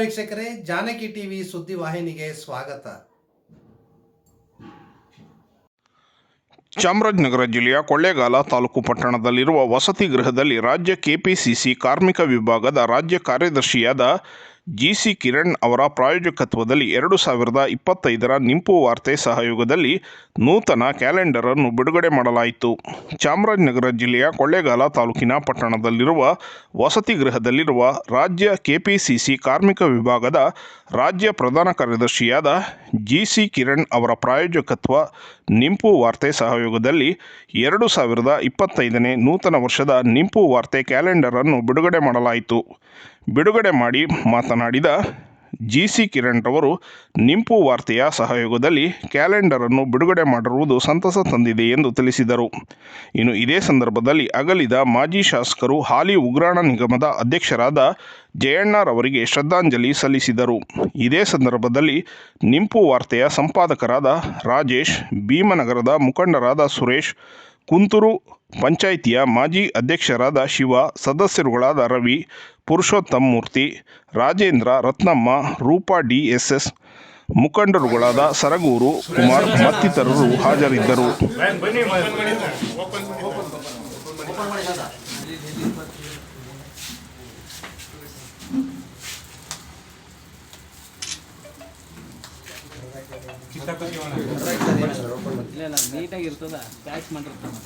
ವೀಕ್ಷಕರೇ, ಜಾನಕಿ ಟಿವಿ ಸುದ್ದಿ ವಾಹಿನಿಗೆ ಸ್ವಾಗತ. ಚಾಮರಾಜನಗರ ಜಿಲ್ಲೆಯ ಕೊಳ್ಳೇಗಾಲ ತಾಲೂಕು ಪಟ್ಟಣದಲ್ಲಿರುವ ವಸತಿ ಗೃಹದಲ್ಲಿ ರಾಜ್ಯ ಕೆಪಿಸಿಸಿ ಕಾರ್ಮಿಕ ವಿಭಾಗದ ರಾಜ್ಯ ಕಾರ್ಯದರ್ಶಿಯಾದ ಜಿಸಿ ಕಿರಣ್ ಅವರ ಪ್ರಾಯೋಜಕತ್ವದಲ್ಲಿ ಎರಡು ಸಾವಿರದ ಇಪ್ಪತ್ತೈದರ ನಿಂಪು ವಾರ್ತೆ ಸಹಯೋಗದಲ್ಲಿ ನೂತನ ಕ್ಯಾಲೆಂಡರ್ ಅನ್ನು ಬಿಡುಗಡೆ ಮಾಡಲಾಯಿತು. ಚಾಮರಾಜನಗರ ಜಿಲ್ಲೆಯ ಕೊಳ್ಳೇಗಾಲ ತಾಲೂಕಿನ ಪಟ್ಟಣದಲ್ಲಿರುವ ವಸತಿ ಗೃಹದಲ್ಲಿರುವ ರಾಜ್ಯ ಕೆಪಿಸಿಸಿ ಕಾರ್ಮಿಕ ವಿಭಾಗದ ರಾಜ್ಯ ಪ್ರಧಾನ ಕಾರ್ಯದರ್ಶಿಯಾದ ಜಿಸಿ ಕಿರಣ್ ಅವರ ಪ್ರಾಯೋಜಕತ್ವ ನಿಂಪು ವಾರ್ತೆ ಸಹಯೋಗದಲ್ಲಿ ಎರಡು ಸಾವಿರದ ಇಪ್ಪತ್ತೈದನೇ ನೂತನ ವರ್ಷದ ನಿಂಪು ವಾರ್ತೆ ಕ್ಯಾಲೆಂಡರ್ ಅನ್ನು ಬಿಡುಗಡೆ ಮಾಡಲಾಯಿತು. ಬಿಡುಗಡೆ ಮಾಡಿ ಮಾತನಾಡಿದ ಜಿ ಸಿ ಕಿರಣ್ ರವರು ನಿಂಪು ವಾರ್ತೆಯ ಸಹಯೋಗದಲ್ಲಿ ಕ್ಯಾಲೆಂಡರ್ ಅನ್ನು ಬಿಡುಗಡೆ ಮಾಡಿರುವುದು ಸಂತಸ ತಂದಿದೆ ಎಂದು ತಿಳಿಸಿದರು. ಇನ್ನು ಇದೇ ಸಂದರ್ಭದಲ್ಲಿ ಅಗಲಿದ ಮಾಜಿ ಶಾಸಕರು ಹಾಲಿ ಉಗ್ರಾಣ ನಿಗಮದ ಅಧ್ಯಕ್ಷರಾದ ಜಯಣ್ಣರವರಿಗೆ ಶ್ರದ್ಧಾಂಜಲಿ ಸಲ್ಲಿಸಿದರು. ಇದೇ ಸಂದರ್ಭದಲ್ಲಿ ನಿಂಪು ವಾರ್ತೆಯ ಸಂಪಾದಕರಾದ ರಾಜೇಶ್, ಭೀಮನಗರದ ಮುಖಂಡರಾದ ಸುರೇಶ್ ಕುಂತೂರು ಪಂಚಾಯಿತಿಯ ಮಾಜಿ ಅಧ್ಯಕ್ಷರಾದ Shiva, ಸದಸ್ಯರುಗಳಾದ Ravi, Purushottam Murthy, Rajendra Ratnamma, Roopa DSS S S ಮುಖಂಡರುಗಳಾದ Saragur Kumar ಮತ್ತಿತರರು ಹಾಜರಿದ್ದರು. ಇಲ್ಲ ನೀಟಾಗಿ ಇರ್ತದ ಪ್ಯಾಕ್ ಮಾಡಿರ್ತಾನೆ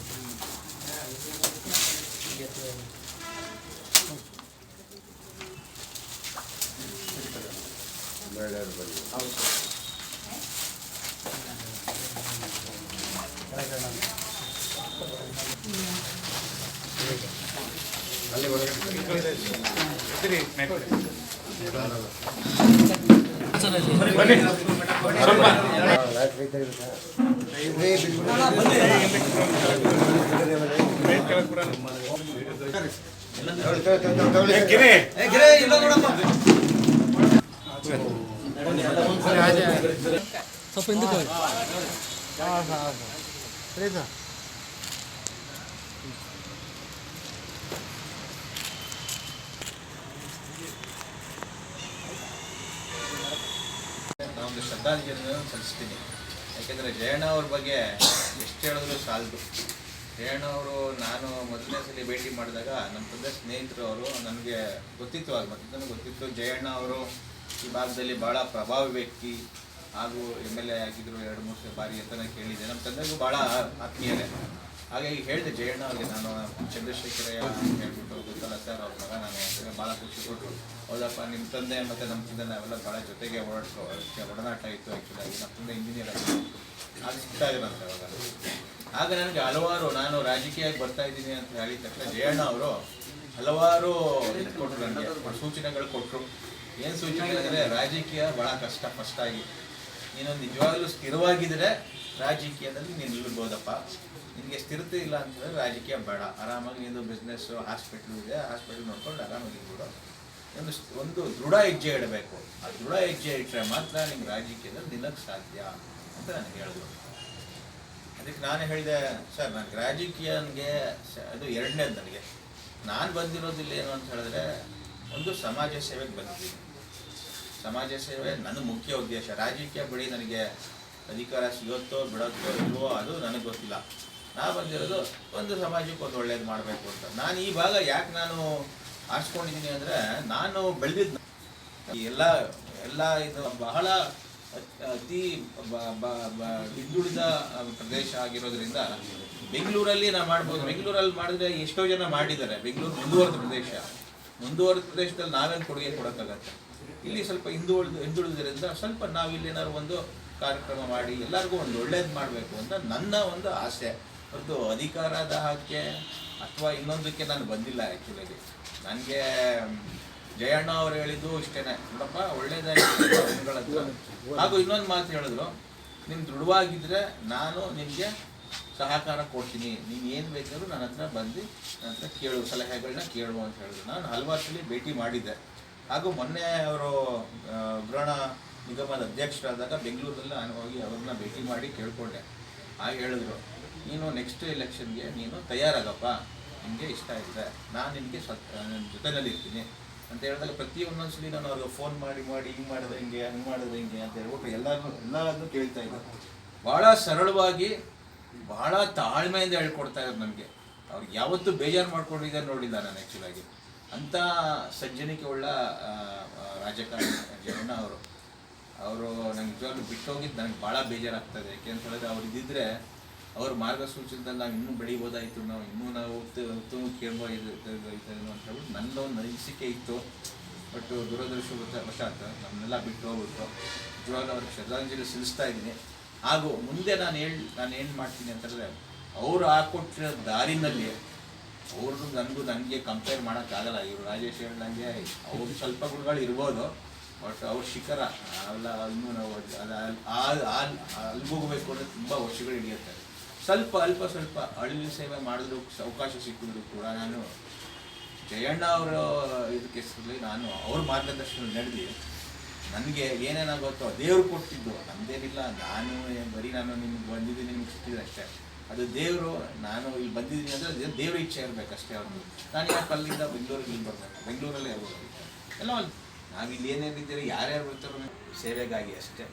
ಸ್ವಲ್ಪ ಹಿಂದಕ್ಕೆ ಹೋಗಿ. ನಾವೊಂದು ಶ್ರದ್ಧಾಂಜಲಿಯನ್ನು ಸಲ್ಲಿಸ್ತೀನಿ. ಯಾಕೆಂದರೆ ಜಯಣ್ಣ ಅವ್ರ ಬಗ್ಗೆ ಎಷ್ಟು ಹೇಳಿದ್ರು ಸಾಲದು. ಜಯಣ್ಣ ಅವರು ನಾನು ಮೊದಲನೇ ಸಲ ಭೇಟಿ ಮಾಡಿದಾಗ ನಮ್ಮ ತಂದೆ ಸ್ನೇಹಿತರು ಅವರು ನನಗೆ ಗೊತ್ತಿತ್ತು ಆಗ ಮೊದಲು ಗೊತ್ತಿತ್ತು. ಜಯಣ್ಣ ಅವರು ಈ ಭಾಗದಲ್ಲಿ ಭಾಳ ಪ್ರಭಾವಿ ವ್ಯಕ್ತಿ, ಹಾಗೂ ಎಂ ಎಲ್ ಎ ಆಗಿದ್ರು ಎರಡು ಮೂರು ಬಾರಿ ಅಂತ ನಾನು ಕೇಳಿದ್ದೆ. ನಮ್ಮ ತಂದೆಗೂ ಭಾಳ ಆತ್ಮೀಯತೆ. ಹಾಗಾಗಿ ಹೇಳಿದೆ ಜಯಣ್ಣ ಅವ್ರಿಗೆ, ನಾನು ಚಂದ್ರಶೇಖರಯ್ಯ ಹೇಳ್ಬಿಟ್ಟು ಗೊತ್ತಲ್ಲ ಸರ್ ಅವ್ರ ಮಗ, ನಾನು ಅಂತೇಳಿ ಭಾಳ ಖುಷಿ ಕೊಟ್ಟರು ಹೌದಪ್ಪ ನಿಮ್ಮ ತಂದೆ ಮತ್ತು ನಮ್ಮ ತಂದೆ ನಾವೆಲ್ಲ ಭಾಳ ಜೊತೆಗೆ ಓಡಾಡ್ಕೊ ಒಡನಾಟ ಇತ್ತು ಆ್ಯಕ್ಚುಲಾಗಿ ನಮ್ಮ ತಂದೆ ಇಂಜಿನಿಯರ್ ಆಗಿತ್ತು ಅದು ಸಿಗ್ತಾ ಇದ್ರಂತೆ ಅವಾಗ. ಆಗ ನನಗೆ ಹಲವಾರು, ನಾನು ರಾಜಕೀಯಕ್ಕೆ ಬರ್ತಾ ಇದ್ದೀನಿ ಅಂತ ಹೇಳಿದ ತಕ್ಷಣ ಜಯಣ್ಣ ಅವರು ಹಲವಾರು ಕೊಟ್ಟರು ನನಗೆ, ಸೂಚನೆಗಳು ಕೊಟ್ಟರು ಏನು ಸೂಚನೆ ಅಂದರೆ, ರಾಜಕೀಯ ಭಾಳ ಕಷ್ಟ ಫಸ್ಟಾಗಿ ಆಗಿ. ನೀನು ನಿಜವಾಗ್ಲೂ ಸ್ಥಿರವಾಗಿದ್ದರೆ ರಾಜಕೀಯದಲ್ಲಿ ನೀನು ನಿಲ್ಬೋದಪ್ಪ ನಿನಗೆ ಸ್ಥಿರತೆ ಇಲ್ಲ ಅಂತಂದ್ರೆ ರಾಜಕೀಯ ಬೇಡ. ಆರಾಮಾಗಿ ನೀನು ಬಿಸ್ನೆಸ್ ಹಾಸ್ಪಿಟ್ಲ್ ಇದೆ. ಹಾಸ್ಪಿಟ್ಲ್ ನೋಡ್ಕೊಂಡು ಆರಾಮಾಗಿ ಇರ್ಬೋದು ಒಂದು ಒಂದು ದೃಢ ಹೆಜ್ಜೆ ಇಡಬೇಕು. ಆ ದೃಢ ಹೆಜ್ಜೆ ಇಟ್ಟರೆ ಮಾತ್ರ ನಿಮ್ಗೆ ರಾಜಕೀಯದಲ್ಲಿ ನಿಲ್ಲಕ್ಕೆ ಸಾಧ್ಯ ಅಂತ ನನಗೆ ಹೇಳಿದ್ರು ಅದಕ್ಕೆ ನಾನು ಹೇಳಿದೆ, ಸರ್ ನನಗೆ ರಾಜಕೀಯನಿಗೆ ನನಗೆ ಅದು ಎರಡನೇದು ನನಗೆ. ನಾನು ಬಂದಿರೋದಿಲ್ಲ ಏನು ಅಂತ ಹೇಳಿದ್ರೆ, ಒಂದು ಸಮಾಜ ಸೇವೆಗೆ ಬಂದಿದ್ದೀನಿ. ಸಮಾಜ ಸೇವೆ ನನ್ನ ಮುಖ್ಯ ಉದ್ದೇಶ. ರಾಜಕೀಯ ಬಳಿ ನನಗೆ ಅಧಿಕಾರ ಸಿಗುತ್ತೋ ಬಿಡುತ್ತೋ ಇಲ್ವೋ ಅದು ನನಗೆ ಗೊತ್ತಿಲ್ಲ. ನಾ ಬಂದಿರೋದು ಒಂದು ಸಮಾಜಕ್ಕೆ ಒಂದು ಒಳ್ಳೇದು ಮಾಡಬೇಕು ಅಂತ. ನಾನು ಈ ಭಾಗ ಯಾಕೆ ನಾನು ಆರಿಸ್ಕೊಂಡಿದ್ದೀನಿ ಅಂದರೆ ನಾನು ಬೆಳೆದಿದ್ದ ಎಲ್ಲ ಎಲ್ಲ ಇದು ಬಹಳ ಅತಿ ಹಿಂದುಳಿದ ಪ್ರದೇಶ ಆಗಿರೋದ್ರಿಂದ ಬೆಂಗಳೂರಲ್ಲಿ ನಾವು ಮಾಡ್ಬೋದು. ಬೆಂಗಳೂರಲ್ಲಿ ಮಾಡಿದ್ರೆ ಎಷ್ಟೋ ಜನ ಮಾಡಿದ್ದಾರೆ. ಬೆಂಗಳೂರು ಮುಂದುವರೆದ ಪ್ರದೇಶ. ಮುಂದುವರೆದ ಪ್ರದೇಶದಲ್ಲಿ ನಾವೇನು ಕೊಡುಗೆ ಕೊಡೋಕ್ಕಾಗತ್ತೆ? ಇಲ್ಲಿ ಸ್ವಲ್ಪ ಹಿಂದುಳಿದ ಹಿಂದುಳಿದ್ರಿಂದ ಸ್ವಲ್ಪ ನಾವು ಇಲ್ಲಿ ಏನಾದ್ರು ಒಂದು ಕಾರ್ಯಕ್ರಮ ಮಾಡಿ ಎಲ್ಲರಿಗೂ ಒಂದು ಒಳ್ಳೇದು ಮಾಡಬೇಕು ಅಂತ ನನ್ನ ಒಂದು ಆಸೆ. ಒಂದು ಅಧಿಕಾರ ದಾಹಕ್ಕೆ ಅಥವಾ ಇನ್ನೊಂದಕ್ಕೆ ನಾನು ಬಂದಿಲ್ಲ ಆ್ಯಕ್ಚುಲಿ ನನಗೆ ಜಯಣ್ಣ ಅವ್ರು ಹೇಳಿದ್ದು ಇಷ್ಟೇನೆ. ನೋಡಪ್ಪ ಒಳ್ಳೇದಾಗಿ ಹಾಗೂ ಇನ್ನೊಂದು ಮಾತು ಹೇಳಿದ್ರು. ನೀನು ದೃಢವಾಗಿದ್ದರೆ ನಾನು ನಿಮಗೆ ಸಹಕಾರ ಕೊಡ್ತೀನಿ. ನೀನು ಏನು ಬೇಕಾದ್ರೂ ನನ್ನ ಹತ್ರ ಬಂದು ನನ್ನ ಹತ್ರ ಕೇಳು ಸಲಹೆಗಳನ್ನ ಕೇಳು ಅಂತ ಹೇಳಿದ್ರು. ನಾನು ಹಲವಾರು ಸಲ ಭೇಟಿ ಮಾಡಿದ್ದೆ. ಹಾಗೂ ಮೊನ್ನೆ ಅವರು ಗ್ರಹಣ ನಿಗಮದ ಅಧ್ಯಕ್ಷರಾದಾಗ ಬೆಂಗಳೂರಲ್ಲಿ ನಾನು ಹೋಗಿ ಅವ್ರನ್ನ ಭೇಟಿ ಮಾಡಿ ಕೇಳಿಕೊಂಡೆ. ಹಾಗೆ ಹೇಳಿದ್ರು. ನೀನು ನೆಕ್ಸ್ಟ್ ಎಲೆಕ್ಷನ್ಗೆ ನೀನು ತಯಾರಾಗಪ್ಪ. ನಿಮಗೆ ಇಷ್ಟ ಇದೆ ನಾನು ನಿನಗೆ ಸ್ವತ್ ನನ್ನ ಜೊತೆಯಲ್ಲಿ ಇರ್ತೀನಿ. ಅಂತ ಹೇಳಿದಾಗ ಪ್ರತಿ ಒಂದೊಂದ್ಸಲಿ ನಾನು ಅವ್ರಿಗೆ ಫೋನ್ ಮಾಡಿ ಮಾಡಿ, ಹಿಂಗೆ ಮಾಡಿದ್ರೆ ಹಿಂಗೆ, ಹಂಗೆ ಮಾಡಿದ್ರೆ ಹಿಂಗೆ ಅಂತ ಹೇಳ್ಬಿಟ್ಟು ಎಲ್ಲರೂ ಎಲ್ಲರನ್ನು ಕೇಳ್ತಾ ಇದ್ದರು ಭಾಳ ಸರಳವಾಗಿ ಭಾಳ ತಾಳ್ಮೆಯಿಂದ ಹೇಳ್ಕೊಡ್ತಾ ಇದ್ರು ನನಗೆ. ಅವ್ರಿಗೆ ಯಾವತ್ತೂ ಬೇಜಾರು ಮಾಡ್ಕೊಂಡಿದ್ದಾರೆ ನೋಡಿಲ್ಲ ನಾನು ಆ್ಯಕ್ಚುಲಾಗಿ ಅಂಥ ಸಜ್ಜನಿಕೆ ಉಳ್ಳ ರಾಜಕಾರಣಿ ಜನ ಅವರು. ಅವರು ನಂಗೆ ನಿಜವಾಗ್ಲೂ ಬಿಟ್ಟೋಗಿದ್ದು ನನಗೆ ಭಾಳ ಬೇಜಾರಾಗ್ತದೆ ಯಾಕೆ ಅಂತ ಹೇಳಿದ್ರೆ ಅವ್ರು ಇದ್ದಿದ್ರೆ ಅವ್ರ ಮಾರ್ಗಸೂಚನದಲ್ಲಿ ನಾವು ಇನ್ನೂ ಬೆಳಿಬೋದಾಯಿತು, ನಾವು ಇನ್ನೂ ನಾವು ಉತ್ತಮ ಕೇಳ್ಬೋದು ಅಂತ ಹೇಳ್ಬಿಟ್ಟು ನನ್ನೊಂದು ಅನಿಸಿಕೆ ಇತ್ತು. ಬಟ್ ದುರದೃಶ್ಯ ವಶಾತ್ ನಮ್ಮನ್ನೆಲ್ಲ ಬಿಟ್ಟು ಹೋಗ್ಬಿಟ್ಟು ನಿಜವಾಗ ಅವ್ರಿಗೆ ಶ್ರದ್ಧಾಂಜಲಿ ಸಲ್ಲಿಸ್ತಾ ಇದ್ದೀನಿ. ಹಾಗೂ ಮುಂದೆ ನಾನು ಹೇಳಿ, ನಾನು ಏನು ಮಾಡ್ತೀನಿ ಅಂತಂದರೆ ಅವರು ಹಾಕೊಟ್ಟಿರೋ ದಾರಿನಲ್ಲಿ ಅವ್ರದ್ದು ನನಗೂ ನನಗೆ ಕಂಪೇರ್ ಮಾಡೋಕ್ಕಾಗಲ್ಲ ಇವರು ರಾಜೇಶ್ ಹೇಳ್ದಂಗೆ ಅವ್ರ ಸ್ವಲ್ಪ ಗುಣಗಳು ಇರ್ಬೋದು. ಬಟ್ ಅವ್ರ ಶಿಖರ ಅಲ್ಲ ಇನ್ನೂ ನಾವು ಅದು ಅಲ್ಲಿ ಹೋಗ್ಬೇಕು ಅಂದರೆ ತುಂಬ ವರ್ಷಗಳು ಹಿಡಿಯುತ್ತೆ. ಸ್ವಲ್ಪ ಅಲ್ಪ ಸ್ವಲ್ಪ ಅಳಿಲು ಸೇವೆ ಮಾಡಿದ್ರು ಅವಕಾಶ ಸಿಕ್ಕಿದ್ರು ಕೂಡ ನಾನು. ಜಯಣ್ಣ ಅವರ ಇದಕ್ಕೆ ನಾನು ಅವ್ರ ಮಾರ್ಗದರ್ಶನ ನಡೆದು ನನಗೆ ಏನೇನಾಗುತ್ತೋ ದೇವ್ರು ಕೊಟ್ಟಿದ್ದು. ನಮ್ದೇನಿಲ್ಲ, ನಾನು ಬರೀ ನಾನು ನಿಮ್ಗೆ ಬಂದಿದ್ದೀನಿ, ನಿಮ್ಗೆ ಸಿಕ್ಕಿದೆ ಅಷ್ಟೇ. ಅದು ದೇವರು, ನಾನು ಇಲ್ಲಿ ಬಂದಿದ್ದೀನಿ ಅಂದರೆ ದೇವ್ರ ಇಚ್ಛೆ ಇರಬೇಕಷ್ಟೇ ಅವ್ರದ್ದು ನಾನು ಯಾಕೆ ಅಲ್ಲಿಂದ ಬೆಂಗಳೂರಿಗೆ ಇಲ್ಲಿ ಬರಬೇಕು? ಬೆಂಗಳೂರಲ್ಲೇ ಇರ್ಬೋದು. ಎಲ್ಲ ನಾವು ನಾವಿಲ್ಲಿ ಏನೇನಿದ್ದೀರಿ, ಯಾರ್ಯಾರು ಬರ್ತಾರೋ ಸೇವೆಗಾಗಿ ಅಷ್ಟೇ.